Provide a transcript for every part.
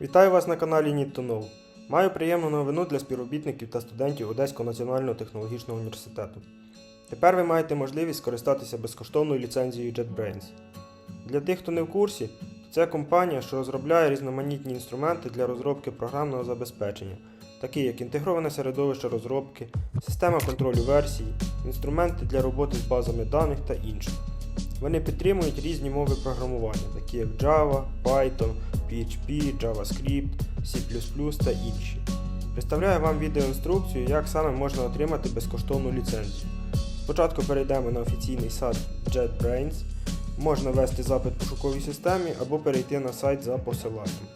Вітаю вас на каналі Need to Know. Маю приємну новину для співробітників та студентів Одеського національного технологічного університету. Тепер ви маєте можливість скористатися безкоштовною ліцензією JetBrains. Для тих, хто не в курсі, це компанія, що розробляє різноманітні інструменти для розробки програмного забезпечення, такі як інтегроване середовище розробки, система контролю версій, інструменти для роботи з базами даних та інше. Вони підтримують різні мови програмування, такі як Java, Python, PHP, JavaScript, C++ та інші. Представляю вам відеоінструкцію, як саме можна отримати безкоштовну ліцензію. Спочатку перейдемо на офіційний сайт JetBrains, можна ввести запит пошуковій системі або перейти на сайт за посиланням.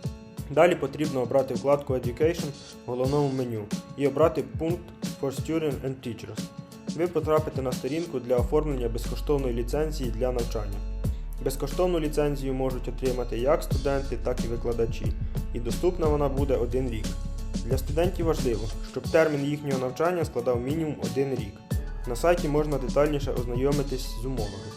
Далі потрібно обрати вкладку Education в головному меню і обрати пункт For Students and Teachers. Ви потрапите на сторінку для оформлення безкоштовної ліцензії для навчання. Безкоштовну ліцензію можуть отримати як студенти, так і викладачі, і доступна вона буде один рік. Для студентів важливо, щоб термін їхнього навчання складав мінімум один рік. На сайті можна детальніше ознайомитись з умовами.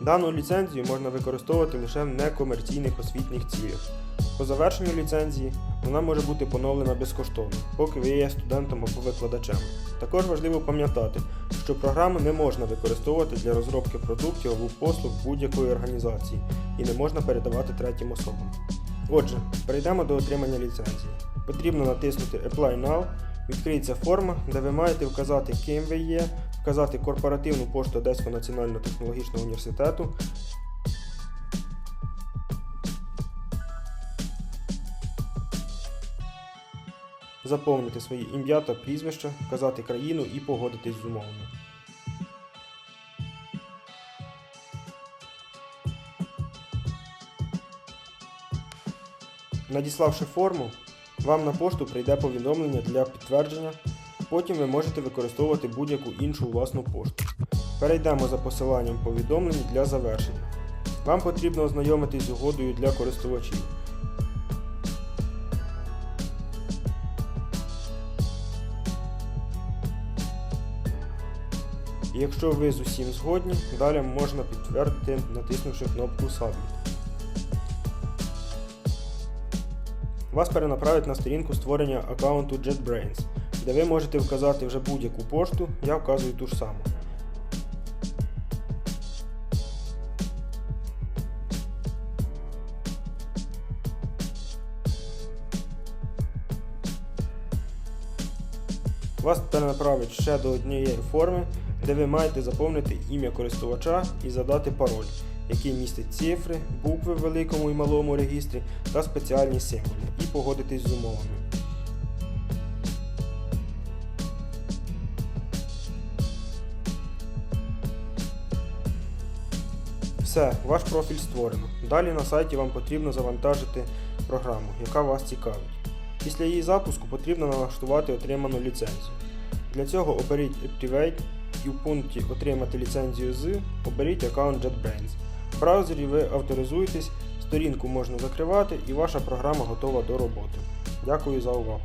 Дану ліцензію можна використовувати лише в некомерційних освітніх цілях. По завершенню ліцензії вона може бути поновлена безкоштовно, поки ви є студентом або викладачем. Також важливо пам'ятати, що програму не можна використовувати для розробки продуктів або послуг будь-якої організації і не можна передавати третім особам. Отже, перейдемо до отримання ліцензії. Потрібно натиснути Apply Now, відкриється форма, де ви маєте вказати, ким ви є, вказати корпоративну пошту Одеського національного технологічного університету, заповнити свої ім'я та прізвище, вказати країну і погодитись з умовами. Надіславши форму, вам на пошту прийде повідомлення для підтвердження. Потім ви можете використовувати будь-яку іншу власну пошту. Перейдемо за посиланням повідомлень для завершення. Вам потрібно ознайомитись з угодою для користувачів. Якщо ви з усім згодні, далі можна підтвердити, натиснувши кнопку Submit. Вас перенаправить на сторінку створення аккаунту JetBrains, де ви можете вказати вже будь-яку пошту, я вказую ту ж саму. Вас перенаправить ще до однієї форми, де ви маєте заповнити ім'я користувача і задати пароль, який містить цифри, букви в великому і малому регістрі та спеціальні символи, і погодитись з умовами. Все, ваш профіль створено. Далі на сайті вам потрібно завантажити програму, яка вас цікавить. Після її запуску потрібно налаштувати отриману ліцензію. Для цього оберіть Activate і в пункті Отримати ліцензію з оберіть аккаунт JetBrains. В браузері ви авторизуєтесь, сторінку можна закривати і ваша програма готова до роботи. Дякую за увагу!